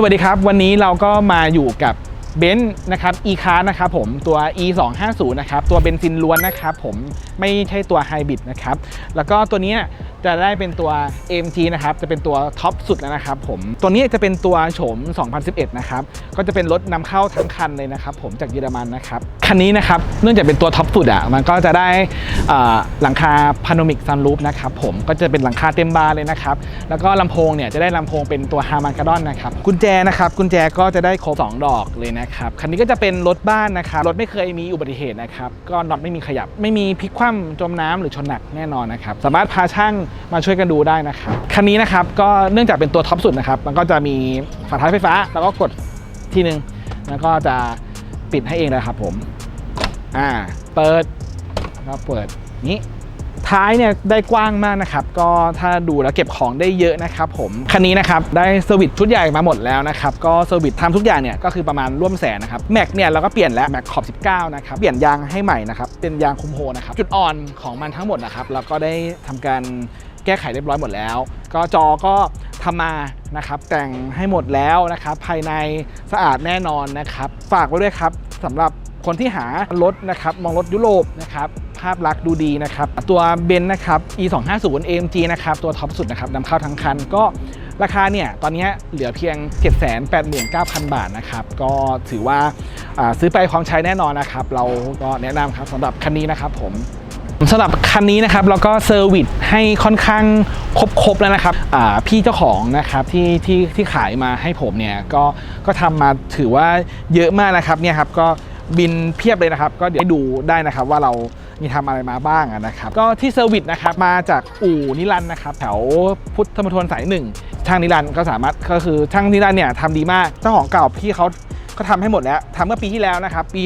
สวัสดีครับ วันนี้เราก็มาอยู่กับ เบนซ์นะครับ e c a r นะครับผมตัว e 2 5 0นะครับตัวเบนซินล้วนนะครับผมไม่ใช่ตัวไฮบริดนะครับแล้วก็ตัวนี้จะได้เป็นตัว AMG นะครับจะเป็นตัวท็อปสุดแล้วนะครับผมตัวนี้จะเป็นตัวโฉม 2011 นะครับก็จะเป็นรถนำเข้าทั้งคันเลยนะครับผมจากเยอรมันนะครับคันนี้นะครับเนื่องจากเป็นตัวท็อปสุดอะมันก็จะได้หลังคาพาโนมิกซันรูฟนะครับผมก็จะเป็นหลังคาเต็มบานเลยนะครับแล้วก็ลำโพงเนี่ยจะได้ลำโพงเป็นตัวฮาร์มันกาดอนนะครับกุญแจนะครับกุญแจก็จะได้ครบ2ดอกเลยนะครับคันนี้ก็จะเป็นรถบ้านนะครับรถไม่เคยมีอุบัติเหตุนะครับก็น็อตไม่มีขยับ ไม่มีพลิกคว่ำจมน้ำหรือชนหนักแน่นอนนะครับสามารถพาช่างมาช่วยกันดูได้นะครับคันนี้นะครับก็เนื่องจากเป็นตัวท็อปสุดนะครับมันก็จะมีฝาท้ายไฟฟ้า แล้วก็กดทีหนึ่งแล้วก็จะปิดให้เองนะครับผมอ่าเปิดแล้วเปิดนี้ ท้ายเนี่ยได้กว้างมากนะครับ ก็ถ้าดูแล้วเก็บของได้เยอะนะครับผม คันนี้นะครับได้เซอร์วิสชุดใหญ่มาหมดแล้วนะครับ ก็เซอร์วิสทำทุกอย่างเนี่ยก็คือประมาณร่วมแสนนะครับ แม็กเนี่ยเราก็เปลี่ยนแล้วแม็กขอบ 19 นะครับ เปลี่ยนยางให้ใหม่นะครับ เป็นยางคุมโฮนะครับ จุดอ่อนของมันทั้งหมดนะครับเราก็ได้ทำการแก้ไขเรียบร้อยหมดแล้ว ก็จอก็ทำมานะครับแต่งให้หมดแล้วนะครับ ภายในสะอาดแน่นอนนะครับ ฝากไว้ด้วยครับสำหรับคนที่หารถนะครับมองรถยุโรปนะครับ ภาพลักษณ์ดูดีนะครับ ตัวเบนนะครับ e 2 5 0 amg นะครับ ตัวท็อปสุดนะครับนำเข้าทั้งคันก็ราคาเนี่ย ตอนนี้เหลือเพียง 789,000 บาทนะครับ ก็ถือว่าซื้อไปพร้อมใช้แน่นอนนะครับ เราก็แนะนำครับสำหรับคันนี้นะครับผมสำหรับคันนี้นะครับเราก็เซอร์วิสให้ค่อนข้างครบๆแล้วนะครับพี่เจ้าของนะครับที่ที่ที่ขายมาให้ผมเนี่ยก็ก็ทำมาถือว่าเยอะมากนะครับเนี่ยครับก็บินเพียบเลยนะครับ ก็เดี๋ยวดูได้นะครับว่าเรา มีทำอะไรมาบ้างนะครับก็ที่เซอร์วิสนะครับมาจากอู่นิรันธ์นะครับแถวพุทธมณฑลสายหนึ่งช่างนิรันธ์ก็สามารถก็คือช่างนิรันธ์เนี่ยทำดีมากเจ้าของเก่าพี่เขาก็ทำให้หมดแล้วทำเมื่อปีที่แล้วนะครับปี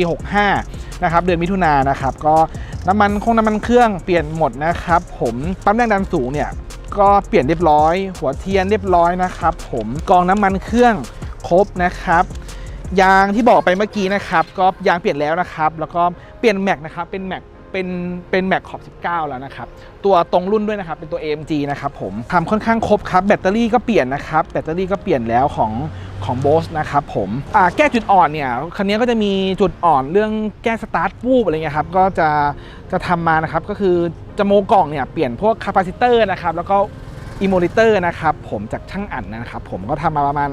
65นะครับเดือนมิถุนายนนะครับก็น้ำมันคงน้ำมันเครื่องเปลี่ยนหมดนะครับผมปั๊มแรงดันสูงเนี่ยก็เปลี่ยนเรียบร้อย หัวเทียนเรียบร้อยนะครับผมกองน้ำมันเครื่องครบนะครับยางที่บอกไปเมื่อกี้นะครับก็ยางเปลี่ยนแล้วนะครับ แล้วก็เปลี่ยนแม็กนะครับเป็นแม็ก เป็นเป็นแม็กขอบ19 แล้วนะครับ ตัวตรงรุ่นด้วยนะครับ เป็นตัว AMG นะครับผมทำค่อนข้างครบครับ แบตเตอรี่ก็เปลี่ยนนะครับ แบตเตอรี่ก็เปลี่ยนแล้วของของโบสนะครับผมแก้จุดอ่อนเนี่ย คันนี้ก็จะมีจุดอ่อนเรื่องแก้สตาร์ทวูบอะไรเงี้ยครับ ก็จะจะทำมานะครับ ก็คือจะโมกล่องเนี่ยเปลี่ยนพวกคาปาซิเตอร์นะครับ แล้วก็อิโมลิเตอร์นะครับผมจากช่างอั๋นนะครับผมก็ทำมาประมาณ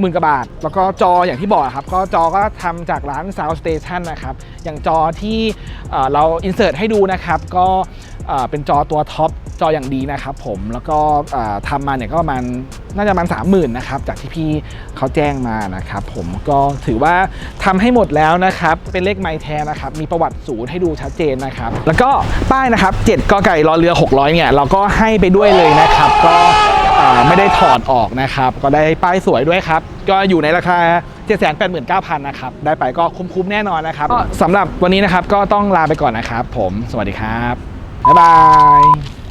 หมื่นกว่าบาท แล้วก็จออย่างที่บอกครับก็จอก็ทำจากร้าน Sound Station นะครับ อย่างจอที่เราอินเสิร์ตให้ดูนะครับ ก็เป็นจอตัวท็อปจออย่างดีนะครับผมแล้วก็เอ่อทำมาเนี่ยก็ประมาณน่าจะประมาณ30,000นะครับจากที่พี่เขาแจ้งมานะครับ ผมก็ถือว่าทำให้หมดแล้วนะครับ เป็นเลขไมล์แท้นะครับ มีประวัติศูนย์ให้ดูชัดเจนนะครับ แล้วก็ป้ายนะครับ7กอไก่รอเรือ 600เนี่ยเราก็ให้ไปด้วยเลยนะครับ ก็ ไม่ได้ถอดออกนะครับ ก็ได้ป้ายสวยด้วยครับ ก็อยู่ในราคา 789,000นะครับ ได้ไปก็คุ้มๆแน่นอนนะครับก็สำหรับวันนี้นะครับก็ต้องลาไปก่อนนะครับ ผม สวัสดีครับ บ๊ายบาย